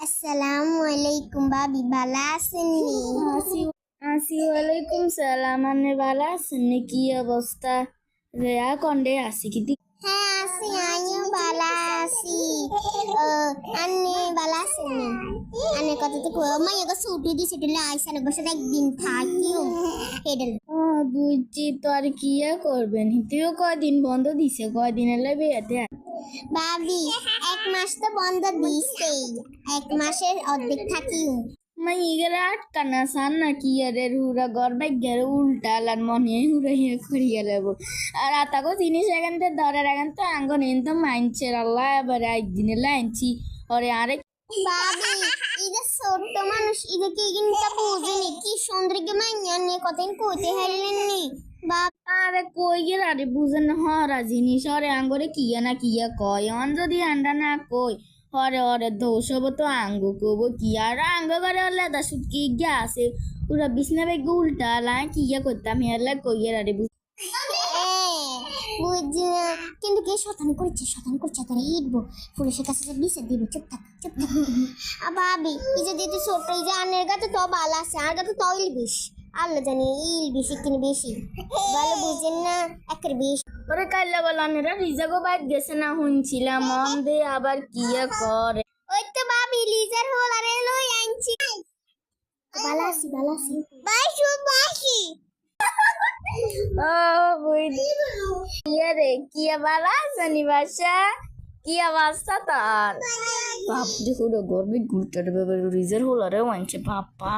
আসসালামু আলাইকুম ভাবি ভালো আছেননি আসি আসি ওয়ালাইকুম সালাম আনে ভালো আছেন নি? কি অবস্থা রেয়া কন্ডে আসি কি হ্যাঁ আছি আমিও ভালো ও আন্নে ভালো আছেননি আন্নে কত তো মাইয়া গো ছুটি দিছে দিলে আইসা বসে একদিন থাকিও হেডল বুঝছি তো আর কি করবেন? তুইও কয়দিন বন্ধ দিছে? কয়দিন এলে বেয়াতে ভাবি এক মাস তো বন্ধ দিছেই। এক মাসের অর্ধেক থাকিও। মা ইগেরা আটকানা সান না কি আরে হুরা গর বাইগের উল্টা লান মনে হুরা হিয়া করিয়া লেব আর আতাগো জিনিস এখান থেকে ধরে এখান তো আঙ্গ নিন তো মাইনছের আল্লাহ এবারে একদিনে লাইনছি। ওরে আরে ভাবি ইদে ছোট্ট মানুষ ইদে কি কিন্তু বুঝেনি। কি সৌন্দর্য মাইয়া নিয়ে কতদিন কইতে হারলেননি বাপ আরে কই গেল আরে বুঝেন হরা জিনিস, হরে আঙ্গরে কিয়া না কিয়া কয়। অন যদি আন্ডা না কই, হরে হরে দোষব তো আঙ্গ কব কি? আর আঙ্গ করে হলে দা সুটকি গিয়া আছে পুরা বিছনা বেগ উল্টা লাই কিয়া করতাম হেলে কইয়ের আরে বুঝ না কিন্তু কে শতান করছে? শতান করছে তারা হিটবো পুলিশের কাছে যে বিষে দিব চুপ থাক চুপ থাক। আর ভাবি এই যে দিদি ছোট এই যে আনের গাতে তো ভালো আছে আর তো ইল বিষ আল্লাহ জানি ইল বেশি কিনে বেশি। ভালো বুঝেন না একের বিষ ওরে কাল্লা বলানেরা রিজাগো বাইত গেছে না শুনছিলাম। মন দে আবার কিয়া করে। ওই তো ভাবি লিজার হোল আরে লই আনছি। ভালো আছি ভালো আছি। বাসু বাসি ও বুঝ কিয়া কি আবার জানি বাসা কি অবস্থা তার? বাপ দেখো গর্বে গুরুটার ব্যাপারে রিজার হল আরে ওয়ানছে বাপ্পা।